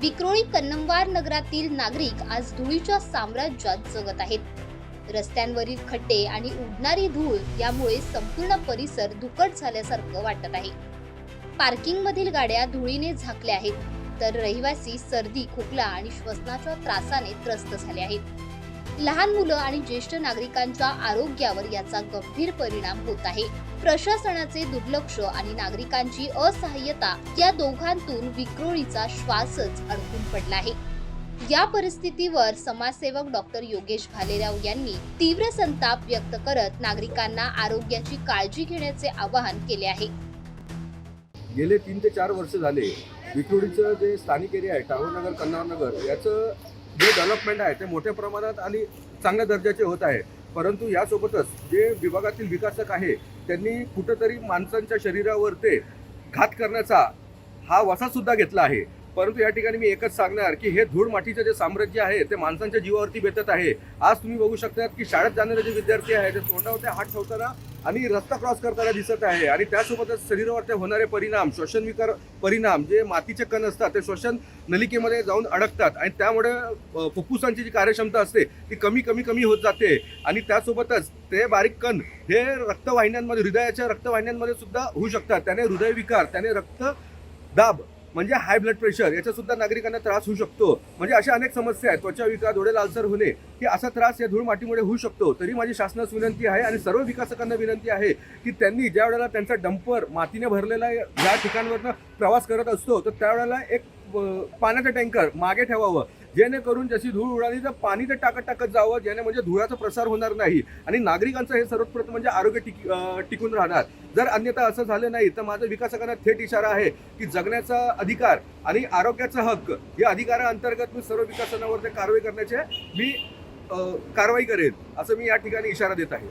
विक्रोळी कन्नमवार नगरातील नागरिक आज धुळीच्या साम्राज्यात जगत आहेत. रस्त्यांवरील खड्डे आणि उडणारी धूळ यामुळे संपूर्ण परिसर दुकट झाल्यासारखं वाटत आहे. पार्किंगमधील गाड्या धुळीने झाकल्या आहेत तर रहिवासी सर्दी खोकला आणि श्वसनाच्या त्रासाने त्रस्त झाले आहेत. लहान मुलं आणि ज्येष्ठ नागरिकांच्या आरोग्यावर याचा गंभीर परिणाम होत आहे. प्रशासनाचे दुर्लक्ष आणि नागरिकांची असहाय्यता या दोघांतून विक्रोळीचा श्वासच अडकून पडला आहे. या परिस्थितीवर समाजसेवक डॉक्टर योगेश भालेराव यांनी तीव्र संताप व्यक्त करत नागरिकांना आरोग्याची काळजी घेण्याचे आवाहन केले आहे. गेले तीन ते चार वर्ष झाले विक्रोळीचं जे स्थानिक एरिया आहे टागोरनगर कन्नावरनगर याचं जे डेव्हलपमेंट आहे ते मोठ्या प्रमाणात आणि चांगल्या दर्जाचे होत आहे. परंतु यासोबतच जे विभागातील विकासक आहे त्यांनी कुठंतरी माणसांच्या शरीरावर ते घात करण्याचा हा वसासुद्धा घेतला आहे. परंतु या ठिकाणी मी एकच सांगणार की हे धूळ मातीचं जे साम्राज्य आहे ते माणसांच्या जीवावरती बेतत आहे. आज तुम्ही बघू शकता की शाळेत जाणारे जे विद्यार्थी आहे ते तोंडावरती हात ठेवताना आणि रस्ता क्रॉस करताना दिसत आहे. आणि त्यासोबतच शरीरावरती होणारे परिणाम श्वसन विकार परिणाम जे मातीचे कण असतात ते श्वसन नलिकेमध्ये जाऊन अडकतात. आणि त्यामुळे फुफ्फुसांची जी कार्यक्षमता असते ती कमी कमी कमी होत जाते. आणि त्यासोबतच ते बारीक कण हे रक्तवाहिन्यांमध्ये हृदयाच्या रक्तवाहिन्यांमध्ये सुद्धा होऊ शकतात. त्याने हृदयविकार त्याने रक्त दाब म्हणजे हाय ब्लड प्रेशर याचा सुद्धा नागरिकांना त्रास होऊ शकतो. म्हणजे अशा अनेक समस्या आहेत. त्वचा विकार डोळे लालसर होणे की असा त्रास या धूळ मातीमुळे होऊ शकतो. तरी माझी शासनास विनंती आहे आणि सर्व विकासकांना विनंती आहे की त्यांनी ज्या वेळेला त्यांचा डंपर मातीने भरलेला या ठिकाणवरनं प्रवास करत असतो तर त्यावेळेला एक पाण्याचा पाण्याचं टँकर मागे ठेवावं. जेणेकरून जशी धूळ उडाली तर पाणी ते टाकत टाकत जावं ज्याने म्हणजे धुळाचा प्रसार होणार नाही. आणि नागरिकांचं हे सर्वप्रथम म्हणजे आरोग्य टिक टिकून राहणार. जर अन्यथा असं झालं नाही तर माझा विकासकांना थेट इशारा आहे की जगण्याचा अधिकार आणि आरोग्याचा हक्क या अधिकाराअंतर्गत मी सर्व विकासनावर ते कारवाई करण्याचे मी कारवाई करेन असं मी या ठिकाणी इशारा देत आहे.